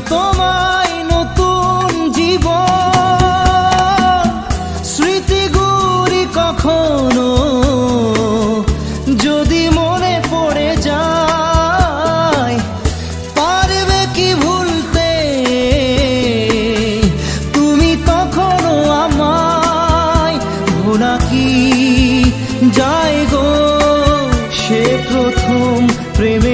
তোমায় নতুন জীবন। স্মৃতিগুলি কখনো যদি মনে পড়ে যায়, পারবে কি ভুলতে? তুমি তখনও আমায় ভোলা কি যায় গো? সে প্রথম প্রেমের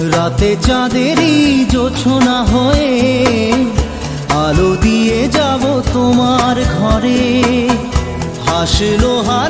রাতে চাঁদেরই জোছনা হয়ে আলো দিয়ে যাব তোমার ঘরে। হাসলো হানা